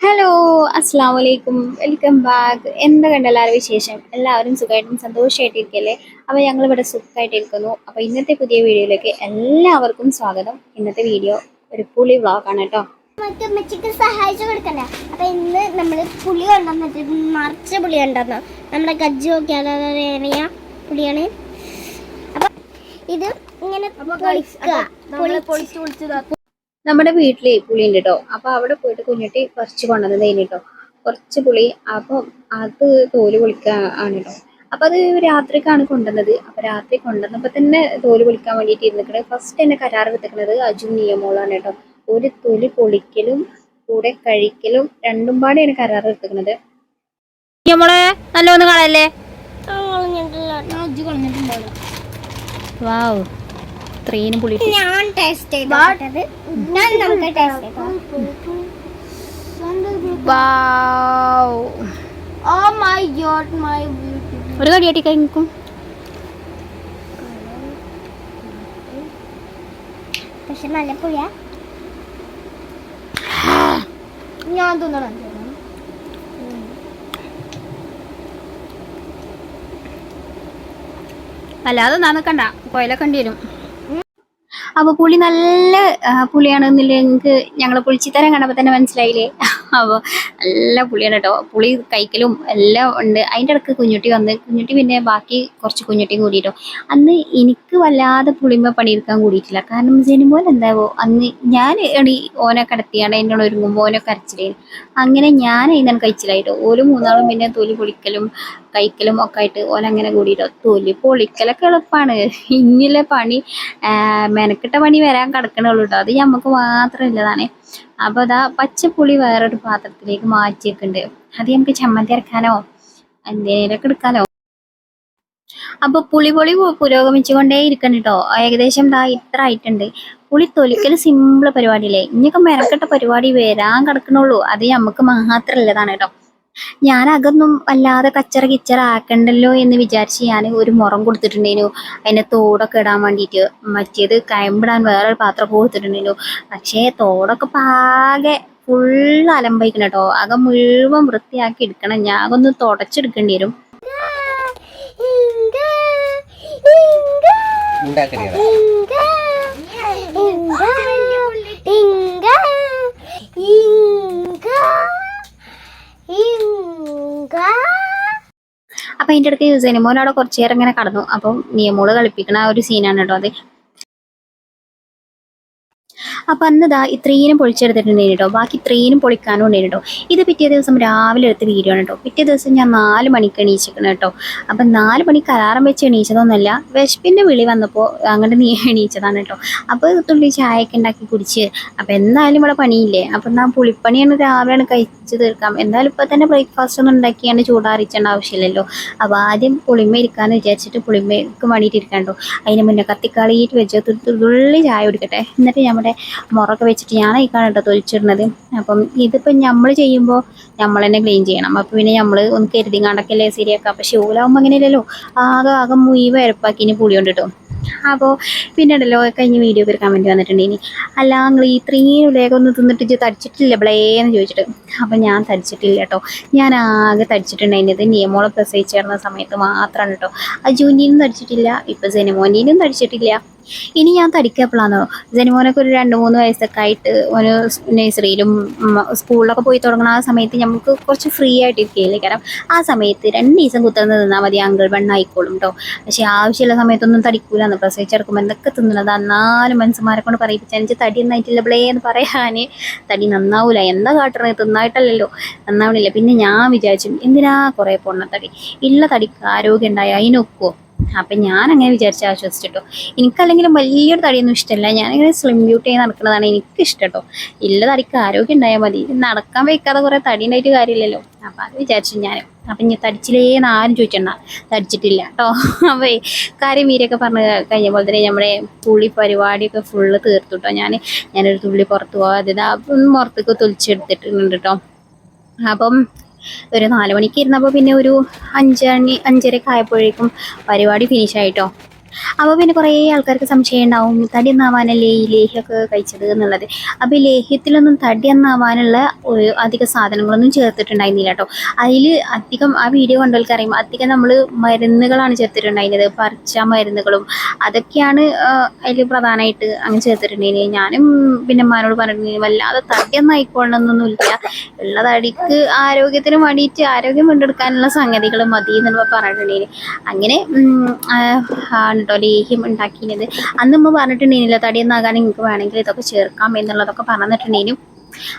Hello അസ്സാം വലൈക്കും welcome back എന്താ കണ്ട എല്ലാവരും വിശേഷം? എല്ലാവരും സുഖമായിട്ടും സന്തോഷമായിട്ടിരിക്കല്ലേ അപ്പോൾ ഞങ്ങളിവിടെ സുഖമായിട്ടിരിക്കുന്നു. അപ്പോൾ ഇന്നത്തെ പുതിയ വീഡിയോയിലേക്ക് എല്ലാവർക്കും സ്വാഗതം. ഇന്നത്തെ വീഡിയോ ഒരു പുളി വ്ളോഗാണ് കേട്ടോ. അമ്മച്ചിക്ക് സഹായിച്ചു കൊടുക്കണ്ടേ? അപ്പൊ ഇന്ന് നമ്മൾ പുളി കൊണ്ടുവന്നിട്ട് മറിച്ച പുളി ഉണ്ടെന്ന് നമ്മുടെ ഗജ്ജു നോക്കിയാൽ പുളിയാണ്. അപ്പൊ ഇത് ഇങ്ങനെ പൊളിക്കുക. നമ്മുടെ വീട്ടിൽ പുളി ഉണ്ട് കേട്ടോ അപ്പോൾ അവിടെ പോയിട്ട് കുഞ്ഞുട്ടി കുറച്ച് കൊണ്ടുവന്നത് കേട്ടോ കുറച്ച് പുളി. അപ്പം അത് തോൽ പൊളിക്കാൻ ആണ് കേട്ടോ അപ്പം അത് രാത്രിക്കാണ് കൊണ്ടുവന്നത്. അപ്പം രാത്രി കൊണ്ടുവന്നപ്പോൾ തന്നെ തോൽ പൊളിക്കാൻ വേണ്ടിയിട്ട് ഇരുന്നിട്ട് ഫസ്റ്റ് എന്നെ കരാർ വെത്തിക്കണത് അജു നിയമോളാണ് കേട്ടോ. ഒരു തൊലി പൊളിക്കലും കൂടെ കഴിക്കലും രണ്ടും പാടെയാണ് കരാർ എടുത്തിക്കണത് നമ്മളെ നല്ലോന്ന് കളയല്ലേ? വാവ് ഇത്രയും പുളി ഞാൻ ടേസ്റ്റ് ചെയ്തത് ഞാൻ നമുക്ക് taste oh my God my ഒരു കടിയാട്ടി കഴിക്കും പക്ഷെ നല്ല പുളിയാ. ഞാൻ തിന്നണം. അല്ലാതെ നന്നക്കണ്ട കൊയലൊക്കെ വരും. അപ്പോൾ പുളി നല്ല പുളിയാണെന്നില്ലെങ്കിൽ പുളിയാണെന്നില്ല നിങ്ങൾക്ക് ഞങ്ങളെ പുളിച്ചിത്തരം കണ്ടപ്പോൾ തന്നെ മനസ്സിലായില്ലേ? അപ്പോൾ നല്ല പുളിയാണ് കേട്ടോ. പുളി കൈക്കലും എല്ലാം ഉണ്ട്. അതിന്റെ ഇടയ്ക്ക് കുഞ്ഞുട്ടി വന്ന് കുഞ്ഞുട്ടി പിന്നെ ബാക്കി കുറച്ച് കുഞ്ഞുട്ടിയും കൂടിയിട്ടോ. അന്ന് എനിക്ക് വല്ലാതെ പുളിമ്പ പണിയെടുക്കാൻ കൂടിയിട്ടില്ല. കാരണം ജനിമോൻ എന്താവോ അന്ന് ഞാൻ എണി ഓനെ കിടത്തിയാണ് എന്റെ ഒരുങ്ങുമ്പോൾ ഓനെ കരച്ചിലേ അങ്ങനെ ഞാൻ അതിനാണ് കഴിച്ചിലായിട്ടോ ഓരോ മൂന്നാളും പിന്നെ തൊലി പൊളിക്കലും കൈക്കലും ഒക്കെ ആയിട്ട് ഓലങ്ങനെ കൂടിയിട്ടോ. തൊലി പൊളിക്കലൊക്കെ എളുപ്പമാണ് ഇന്നിലെ പണി മെനക്കെട്ട പണി വരാൻ കിടക്കണുള്ളൂ കേട്ടോ. അത് നമുക്ക് മാത്രം ഉള്ളതാണ്. അപ്പോൾ അതാ പച്ചപ്പുളി വേറൊരു പാത്രത്തിലേക്ക് മാറ്റി വെക്കുന്നുണ്ട് അത് നമുക്ക് ചമ്മന്തി ഇറക്കാനോ എന്തെങ്കിലുമൊക്കെ എടുക്കാനോ അപ്പൊ പുളി പൊളി പുരോഗമിച്ചുകൊണ്ടേ ഇരിക്കണം കേട്ടോ ഏകദേശം ദാ ഇത്ര ആയിട്ടുണ്ട്. പുളി തൊലിക്കൽ സിമ്പിൾ പരിപാടിയില്ലേ? ഇനിയൊക്കെ മെനക്കെട്ട പരിപാടി വരാൻ കിടക്കണുള്ളൂ. അത് നമുക്ക് മാത്രമുള്ളതാണ് കേട്ടോ ഞാൻ അതൊന്നും വല്ലാതെ കച്ചറ കിച്ചറ ആക്കണ്ടല്ലോ എന്ന് വിചാരിച്ച് ഞാൻ ഒരു മുറം കൊടുത്തിട്ടുണ്ടേനു. അതിനെ തോടൊക്കെ ഇടാൻ വേണ്ടിയിട്ട്. മറ്റേത് കയമ്പിടാൻ വേറൊരു പാത്രം കൊടുത്തിട്ടുണ്ടേനു. പക്ഷേ തോടൊക്കെ പാകെ ഫുൾ അലമ്പിക്കണം കേട്ടോ അകം മുഴുവൻ വൃത്തിയാക്കി എടുക്കണം. ഞാൻ അതൊന്ന് തുടച്ചെടുക്കേണ്ടി വരും. ഉണ്ടാക്കരുത്. അപ്പൊ അതിന്റെ ഇടയ്ക്ക് ചെയ്യുന്നത് മോനവിടെ കുറച്ചു നേരം ഇങ്ങനെ കടന്നു. അപ്പം നിയമോൾ കളിപ്പിക്കണ ആ ഒരു സീനാണ് കേട്ടോ അത്. അപ്പൊ അന്ന് ഇതാ ഇത്രയും പൊളിച്ചെടുത്തിട്ടുണ്ടായിരുന്നു കേട്ടോ. ബാക്കി ഇത്രയും പൊളിക്കാനും ഉണ്ടായിരുന്നു കേട്ടോ. ഇത് പിറ്റേ ദിവസം രാവിലെ എടുത്ത് വീഡിയോ ആണ് കേട്ടോ. പിറ്റേ ദിവസം ഞാൻ നാല് മണിക്ക് എണീച്ചിരിക്കണം കേട്ടോ. അപ്പം നാല് മണിക്ക് അലാറം വെച്ച് എണീച്ചതൊന്നുമല്ല. വിശപ്പിന്റെ വിളി വന്നപ്പോൾ അങ്ങോട്ട് നീ എണീച്ചതാണ് കേട്ടോ. അപ്പോൾ തുള്ളി ചായയൊക്കെ ഉണ്ടാക്കി കുടിച്ച്. അപ്പം എന്തായാലും ഇവിടെ പണിയില്ലേ? അപ്പം ഞാൻ പുളിപ്പണിയാണ് രാവിലെയാണ് കഴിച്ച് തീർക്കാം. എന്തായാലും ഇപ്പൊ തന്നെ ബ്രേക്ക്ഫാസ്റ്റ് ഒന്നും ഉണ്ടാക്കിയാണ് ചൂടാറിച്ചേണ്ട ആവശ്യമില്ലല്ലോ. അപ്പോൾ ആദ്യം പുളിമ ഇരിക്കാമെന്ന് വിചാരിച്ചിട്ട് പുളിമയ്ക്ക് വേണ്ടിയിട്ട് ഇരിക്കാണ്ടോ അതിന് മുന്നേ കത്തിക്കാളിയിട്ട് വെച്ച് തുള്ളി ചായ കുടിക്കട്ടെ. എന്നിട്ട് നമ്മുടെ മുറൊക്കെ വെച്ചിട്ട് ഞാൻ ഈ കേട്ടോ തൊലിച്ചിടുന്നത്. അപ്പം ഇതിപ്പോൾ നമ്മൾ ചെയ്യുമ്പോൾ നമ്മൾ തന്നെ ക്ലീൻ ചെയ്യണം. അപ്പോൾ പിന്നെ നമ്മൾ ഒന്ന് കരുതി കണ്ടക്കല്ലേ ശരിയാക്കാം. പക്ഷെ ഓലാവുമ്പോൾ അങ്ങനെയല്ലല്ലോ. ആകെ ആകെ മുയി വരപ്പാക്കി ഇനി പുളി കൊണ്ട് കിട്ടും അപ്പോൾ പിന്നെ ഉണ്ടല്ലോ കഴിഞ്ഞ വീഡിയോക്ക് ഒരു കമന്റ് വന്നിട്ടുണ്ട് ഇനി അല്ല നിങ്ങൾ ഇത്രയും വേഗം ഒന്ന് തിന്നിട്ട് ഇജ്ജ് തടിച്ചിട്ടില്ല? ബ്ലേന്ന് ചോദിച്ചിട്ട്. അപ്പം ഞാൻ തടിച്ചിട്ടില്ല കേട്ടോ. ഞാൻ ആകെ തടിച്ചിട്ടുണ്ടായിരുന്നത് നിയമോളെ പ്രസവിച്ച് ചേർന്ന സമയത്ത് മാത്രമാണ് കേട്ടോ. അജുവിന്റെയും തടിച്ചിട്ടില്ല. ഇപ്പം സെനിമോന്റെയും തടിച്ചിട്ടില്ല. ഇനി ഞാൻ തടിക്കപ്പോഴാണോ ജനുമോനൊക്കെ ഒരു രണ്ട് മൂന്ന് വയസ്സൊക്കെ ആയിട്ട് ഒരു നഴ്സറിയിലും സ്കൂളിലൊക്കെ പോയി തുടങ്ങുന്ന ആ സമയത്ത് നമുക്ക് കുറച്ച് ഫ്രീ ആയിട്ട് ഇരിക്കുകയില്ലേ കാരണം ആ സമയത്ത് രണ്ട് ദിവസം കുത്തുന്ന തിന്നാൽ മതി അങ്കിൾ വെണ്ണായിക്കോളും കേട്ടോ പക്ഷേ ആവശ്യമുള്ള സമയത്തൊന്നും തടിക്കൂലെന്ന് പ്രസവിച്ചെടുക്കുമ്പോൾ എന്തൊക്കെ തിന്നുന്നത് എന്നാലും മനസ്സുമാരെ കൊണ്ട് പറയിപ്പിച്ചാൽ എനിക്ക് തടി നന്നായിട്ടില്ല ബ്ലേ എന്ന് പറയാൻ തടി നന്നാവൂല. എന്താ കാട്ടണേ? തിന്നായിട്ടല്ലല്ലോ. നന്നാവണില്ല. പിന്നെ ഞാൻ വിചാരിച്ചു എന്തിനാ കുറേ പൊണ്ണത്തടി ഇല്ല തടിക്ക് ആരോഗ്യം ഉണ്ടായി അതിനൊക്കുമോ അപ്പം ഞാൻ അങ്ങനെ വിചാരിച്ച് ആശ്വസിച്ചിട്ടോ. എനിക്കല്ലെങ്കിലും വലിയൊരു തടിയൊന്നും ഇഷ്ടമല്ല ഞാനിങ്ങനെ സ്ലിം ബ്യൂട്ടി ആയി നടക്കുന്നതാണ് എനിക്ക് ഇഷ്ടം കേട്ടോ ഇല്ല തടിക്ക് ആരോഗ്യം ഉണ്ടായാൽ മതി. നടക്കാൻ വയ്ക്കാതെ കുറേ തടി ഉണ്ടായിട്ട് കാര്യമില്ലല്ലോ. അപ്പം അത് വിചാരിച്ചു ഞാൻ അപ്പം ഞാൻ തടിച്ചില്ലേന്ന് ആരും ചോദിച്ചണ്ട തടിച്ചിട്ടില്ല കേട്ടോ അപ്പോൾ കാര്യം മീരൊക്കെ പറഞ്ഞ് കഴിഞ്ഞ പോലെ തന്നെ നമ്മുടെ പുളി പരിപാടിയൊക്കെ ഫുള്ള് തീർത്തു കേട്ടോ ഞാൻ ഞാനൊരു തുള്ളി പുറത്ത് പോകാതെ ഒന്ന് പുറത്തേക്ക് തുളിച്ചെടുത്തിട്ടുണ്ട് കേട്ടോ അപ്പം ഒരു നാല് മണിക്ക് ഇരുന്നപ്പോൾ പിന്നെ ഒരു അഞ്ച് മണി അഞ്ചരക്ക് ആയപ്പോഴേക്കും പരിപാടി ഫിനിഷ് ആയിട്ടോ. അപ്പോൾ പിന്നെ കുറേ ആൾക്കാർക്ക് സംശയം ഉണ്ടാവും തടി ഒന്നാവാനല്ലേ ഈ ലേഹ്യമൊക്കെ കഴിച്ചത് എന്നുള്ളത്. അപ്പോൾ ഈ ലേഹ്യത്തിലൊന്നും തടി ഒന്നാവാനുള്ള അധികം സാധനങ്ങളൊന്നും ചേർത്തിട്ടുണ്ടായിരുന്നില്ല കേട്ടോ. അതിൽ അധികം ആ വീഡിയോ കണ്ടവർക്ക് അറിയും അധികം നമ്മൾ മരുന്നുകളാണ് ചേർത്തിട്ടുണ്ടായിരുന്നത്. പറിച്ച മരുന്നുകളും അതൊക്കെയാണ് അതിൽ പ്രധാനമായിട്ട് അങ്ങനെ ചേർത്തിട്ടുണ്ടായിരുന്നത്. ഞാനും പിന്നെ അമ്മാനോട് പറഞ്ഞിട്ടുണ്ടെങ്കിൽ വല്ലാതെ തടി ആയിക്കൊള്ളണമെന്നൊന്നുമില്ല ഉള്ള തടിക്ക് ആരോഗ്യത്തിന് വേണ്ടിയിട്ട് ആരോഗ്യം വീണ്ടെടുക്കാനുള്ള സംഗതികൾ മതി എന്നുള്ള പറഞ്ഞിട്ടുണ്ടെങ്കിൽ അങ്ങനെ കേട്ടോ ലേഹ്യം ഉണ്ടാക്കിയത്. അന്ന് നമ്മൾ പറഞ്ഞിട്ടുണ്ടെങ്കിലോ തടിയൊന്നാകാൻ നിങ്ങൾക്ക് വേണമെങ്കിൽ ഇതൊക്കെ ചേർക്കാം എന്നുള്ളതൊക്കെ പറഞ്ഞിട്ടുണ്ടെങ്കിലും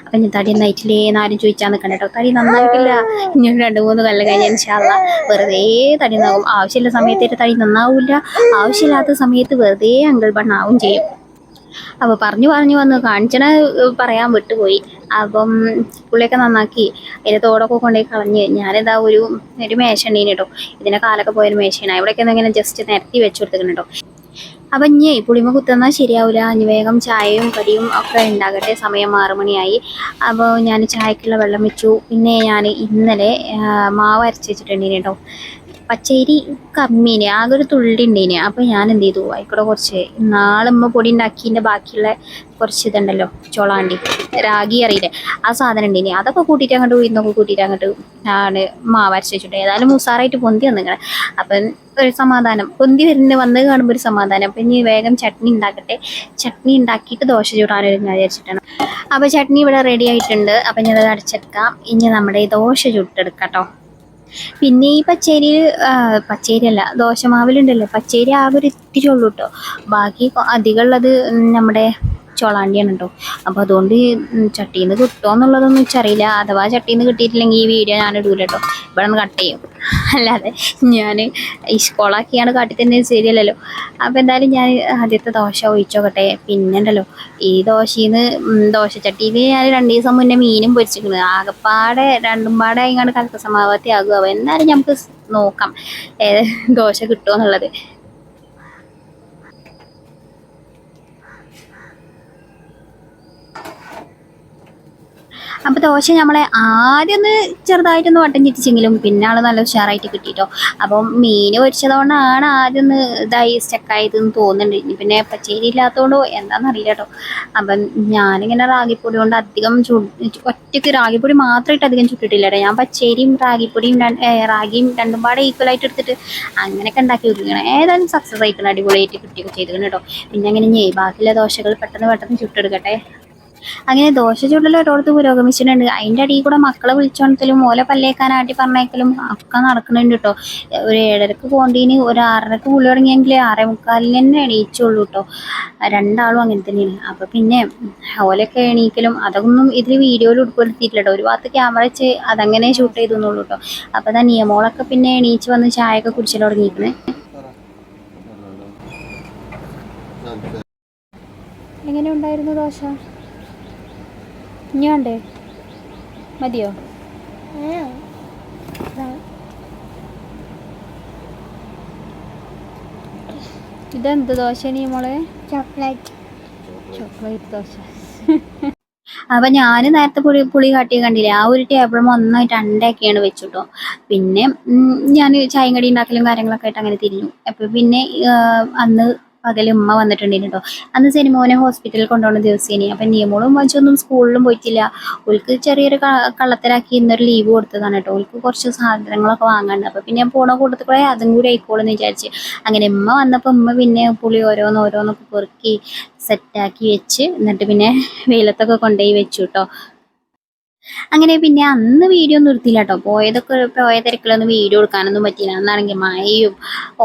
അപ്പം ഞാൻ തടി നൈറ്റിലേ എന്നാരും ചോദിച്ചാൽ നിൽക്കണ്ട കേട്ടോ തടി നന്നായിട്ടില്ല. ഇനി രണ്ട് മൂന്ന് കൊല്ലം കഴിഞ്ഞാൽ ഇൻഷാല്ല വെറുതെ തടി നന്നാവും ആവശ്യമില്ല സമയത്തേറ്റ് തടി നന്നാവില്ല. ആവശ്യമില്ലാത്ത സമയത്ത് വെറുതെ അങ്കിൾ ബണ്ണാവും ചെയ്യും. അപ്പോൾ പറഞ്ഞു പറഞ്ഞു വന്ന് കാണിച്ചണ പറയാൻ വിട്ടുപോയി. അപ്പം പുള്ളിയൊക്കെ നന്നാക്കി. അതിന്റെ തോടൊക്കെ കൊണ്ടുപോയി കളഞ്ഞ് ഞാനിതാ ഒരു ഒരു മേശ ഉണ്ടീന് കേട്ടോ ഇതിനെ കാലൊക്കെ പോയൊരു മേശയാണ്. ഇവിടെയൊക്കെ ഇങ്ങനെ ജസ്റ്റ് നിരത്തി വെച്ച് കൊടുത്തിട്ടുണ്ട് കേട്ടോ അപ്പം ഇനി പുളിമ കുത്തുന്നാൽ ശരിയാവില്ല ഇനി വേഗം ചായയും കടിയും ഒക്കെ ഉണ്ടാകട്ടെ. സമയം ആറു മണിയായി. അപ്പോൾ ഞാൻ ചായക്കുള്ള വെള്ളം വെച്ചു. പിന്നെ ഞാൻ ഇന്നലെ മാവ് അരച്ച് വെച്ചിട്ടുണ്ടീന് കേട്ടോ പച്ചരി കമ്മീന് ആകെ ഒരു തുള്ളി ഉണ്ടീന് അപ്പോൾ ഞാൻ എന്ത് ചെയ്തു? ആയിക്കോട്ടെ കുറച്ച് നാളമ്മ പൊടി ഉണ്ടാക്കിന്റെ ബാക്കിയുള്ള കുറച്ച് ഇതുണ്ടല്ലോ ചോളാണ്ടി രാഗി അറിയില്ലേ? ആ സാധനം ഉണ്ടീന് അതൊക്കെ കൂട്ടിയിട്ട് അങ്ങോട്ട് ഉയർന്നൊക്കെ കൂട്ടിയിട്ട് അങ്ങോട്ട് ആണ് മാവ് വെച്ചിട്ടുണ്ട് ഏതായാലും ഉസാറായിട്ട് പൊന്തി വന്നിങ്ങനെ അപ്പം ഒരു സമാധാനം. പൊന്തി വരുന്ന വന്ന് കാണുമ്പോൾ ഒരു സമാധാനം. അപ്പം ഇനി വേഗം ചട്നി ഉണ്ടാക്കട്ടെ ചട്നി ഉണ്ടാക്കിയിട്ട് ദോശ ചൂടാനൊരു ഞാൻ വിചാരിച്ചിട്ടാണ്. അപ്പോൾ ചട്നി ഇവിടെ റെഡി ആയിട്ടുണ്ട്. അപ്പം ഞാനത് അടച്ചെടുക്കാം ഇനി നമ്മുടെ ദോശ ചുട്ടെടുക്കാം കേട്ടോ. പിന്നെ ഈ പച്ചേരി പച്ചരി അല്ല ദോശമാവിലുണ്ടല്ലോ. പച്ചരി ആകെ ഒരു ഇത്തിരി ഉള്ളൂ കേട്ടോ ബാക്കി അധികമുള്ളത് നമ്മുടെ ചോളാണ്ടിയാണ് കേട്ടോ അപ്പോൾ അതുകൊണ്ട് ചട്ടിയിൽ നിന്ന് കിട്ടുമോ എന്നുള്ളതൊന്നും വെച്ചറിയില്ല അഥവാ ചട്ടിയിൽ നിന്ന് കിട്ടിയിട്ടില്ലെങ്കിൽ ഈ വീഡിയോ ഞാൻ ഇടൂല കേട്ടോ ഇവിടെ നിന്ന് കട്ട് ചെയ്യും. അല്ലാതെ ഞാൻ ഈ സ്കോളാക്കിയാണ് കാട്ടി തന്നെ ശരിയല്ലല്ലോ. അപ്പോൾ എന്തായാലും ഞാൻ ആദ്യത്തെ ദോശ ഒഴിച്ചോക്കട്ടെ. പിന്നെ ഉണ്ടല്ലോ ഈ ദോശയിൽ നിന്ന് ദോശച്ചട്ടിയിൽ ഞാൻ രണ്ട് ദിവസം മുന്നേ മീനും പൊരിച്ചിരിക്കുന്നത് ആകെപ്പാടെ രണ്ടും പാടെ ഇങ്ങോട്ട് കലക്ക സമാവത്തി ആകുക എന്തായാലും നമുക്ക് നോക്കാം ദോശ കിട്ടുമോ എന്നുള്ളത് അപ്പോൾ ദോശ നമ്മളെ ആദ്യം ഒന്ന് ചെറുതായിട്ടൊന്ന് വട്ടം ചിറ്റിച്ചെങ്കിലും പിന്നെ ആൾ നല്ല ഉഷാറായിട്ട് കിട്ടിയിട്ടോ അപ്പം മീൻ പൊരിച്ചതുകൊണ്ടാണ് ആദ്യം ഒന്ന് ഇതായി സ്റ്റക്കായതെന്ന് തോന്നുന്നുണ്ട്. പിന്നെ പച്ചേരി ഇല്ലാത്തതുകൊണ്ടോ എന്താണെന്നറിയില്ല കേട്ടോ അപ്പം ഞാനിങ്ങനെ റാഗിപ്പൊടി കൊണ്ട് അധികം ചു ഒറ്റയ്ക്ക് റാഗിപ്പൊടി മാത്രമായിട്ട് അധികം ചുട്ടിട്ടില്ല കേട്ടോ ഞാൻ പച്ചേരിയും റാഗിപ്പൊടിയും റാഗിയും രണ്ടും പാടെ ഈക്വലായിട്ട് എടുത്തിട്ട് അങ്ങനെയൊക്കെ ഉണ്ടാക്കി വെക്കുകയാണ് ഏതായാലും സക്സസ് ആയിക്കണം അടിപൊളിയായിട്ട് കിട്ടിയൊക്കെ ചെയ്തിട്ടുണ്ട് കേട്ടോ. പിന്നെ അങ്ങനെ ഞേ ബാക്കിയുള്ള ദോശകൾ പെട്ടെന്ന് പെട്ടെന്ന് ചുട്ടെടുക്കട്ടെ. അങ്ങനെ ദോശ ചുടൽ ഒരിടത്ത് പുരോഗമിച്ചിട്ടുണ്ട്. അതിന്റെ അടിയിൽ കൂടെ മക്കളെ വിളിച്ചോണത്തിലും ഓല പല്ലേക്കാനാട്ടി പറഞ്ഞേക്കലും ഒക്കെ നടക്കുന്നുണ്ട് കേട്ടോ ഒരു ഏഴരക്ക് പോണ്ടീന് ഒരു ആറരക്ക് പുള്ളി തുടങ്ങിയെങ്കിൽ ആറേ മുക്കാലിന് തന്നെ എണീച്ചുള്ളൂ കേട്ടോ രണ്ടാളും അങ്ങനെ തന്നെയാണ്. അപ്പോൾ പിന്നെ ഓലൊക്കെ എണീക്കലും അതൊന്നും ഇതിൽ വീഡിയോയിൽ ഉൾപ്പെടുത്തിയിട്ടില്ല കേട്ടോ ഒരു ഭാഗത്ത് ക്യാമറ വെച്ച് അതങ്ങനെ ഷൂട്ട് ചെയ്തെന്നുള്ളൂ കേട്ടോ അപ്പോൾ തന്നെ നിയമോളൊക്കെ പിന്നെ എണീച്ച് വന്ന് ചായയൊക്കെ കുടിച്ചിട്ട് തുടങ്ങിയിരിക്കണേ. എങ്ങനെ ഉണ്ടായിരുന്നു ദോശ? ഇനി വേണ്ടേ മതിയോ? ഇതെന്ത് ദോശ നീ മോളെ? ചോക്ലേറ്റ്. ചോക്ലേറ്റ് ദോശ. അപ്പൊ ഞാൻ നേരത്തെ പുളി പുളി കാട്ടി കണ്ടില്ലേ? ആ ഒരു ടേബിളും ഒന്നായിട്ട് അണ്ടയൊക്കെയാണ് വെച്ചുട്ടോ. പിന്നെ ഞാൻ ചായയും കടി ഉണ്ടാക്കലും കാര്യങ്ങളൊക്കെ ആയിട്ട് അങ്ങനെ തിരിഞ്ഞു. അപ്പൊ പിന്നെ അന്ന് പകൽ ഉമ്മ വന്നിട്ടുണ്ടായിരുന്നു കേട്ടോ അന്ന് സിനിമോനെ ഹോസ്പിറ്റലിൽ കൊണ്ടുപോകുന്ന ദിവസേനി. അപ്പം നിയമങ്ങളും വച്ചൊന്നും സ്കൂളിലും പോയിട്ടില്ല. ഓൾക്ക് ചെറിയൊരു കള്ളത്തരാക്കി ഇന്നൊരു ലീവ് കൊടുത്തതാണ് കേട്ടോ ഓൾക്ക് കുറച്ച് സാധനങ്ങളൊക്കെ വാങ്ങാണ്ട്. അപ്പം പിന്നെ പോണ കൂട്ടത്തിൽ കൂടെ അതും കൂടി ആയിക്കോളെന്ന് വിചാരിച്ച്. അങ്ങനെ ഉമ്മ വന്നപ്പോൾ ഉമ്മ പിന്നെ പുളി ഓരോന്ന് ഓരോന്നൊക്കെ പെറുക്കി സെറ്റാക്കി വെച്ച്. എന്നിട്ട് പിന്നെ വെയിലത്തൊക്കെ കൊണ്ടുപോയി വെച്ചു കേട്ടോ അങ്ങനെ പിന്നെ അന്ന് വീഡിയോ എടുത്തില്ല കേട്ടോ പോയതൊക്കെ പോയ തിരക്കിലൊന്നും വീഡിയോ എടുക്കാനൊന്നും പറ്റിയില്ല. അന്നാണെങ്കിൽ മഴയും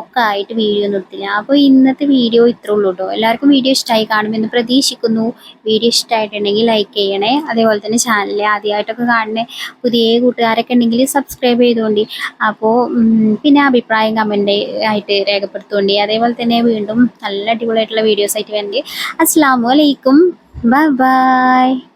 ഒക്കെ ആയിട്ട് വീഡിയോ ഒന്നും എടുത്തില്ല. അപ്പോൾ ഇന്നത്തെ വീഡിയോ ഇത്രേ ഉള്ളൂ കേട്ടോ എല്ലാവർക്കും വീഡിയോ ഇഷ്ടമായി കാണുമെന്ന് പ്രതീക്ഷിക്കുന്നു. വീഡിയോ ഇഷ്ടമായിട്ടുണ്ടെങ്കിൽ ലൈക്ക് ചെയ്യണേ. അതേപോലെ തന്നെ ചാനൽ ആദ്യമായിട്ടൊക്കെ കാണുന്ന പുതിയ കൂട്ടുകാരൊക്കെ ഉണ്ടെങ്കിൽ സബ്സ്ക്രൈബ് ചെയ്തുകൊണ്ട് അപ്പോൾ പിന്നെ അഭിപ്രായം കമന്റ് ആയിട്ട് രേഖപ്പെടുത്തുകൊണ്ട് അതേപോലെ തന്നെ വീണ്ടും നല്ല അടിപൊളിയായിട്ടുള്ള വീഡിയോസ് ആയിട്ട് വേണ്ടി അസ്സാം വലൈക്കും ബൈ ബൈ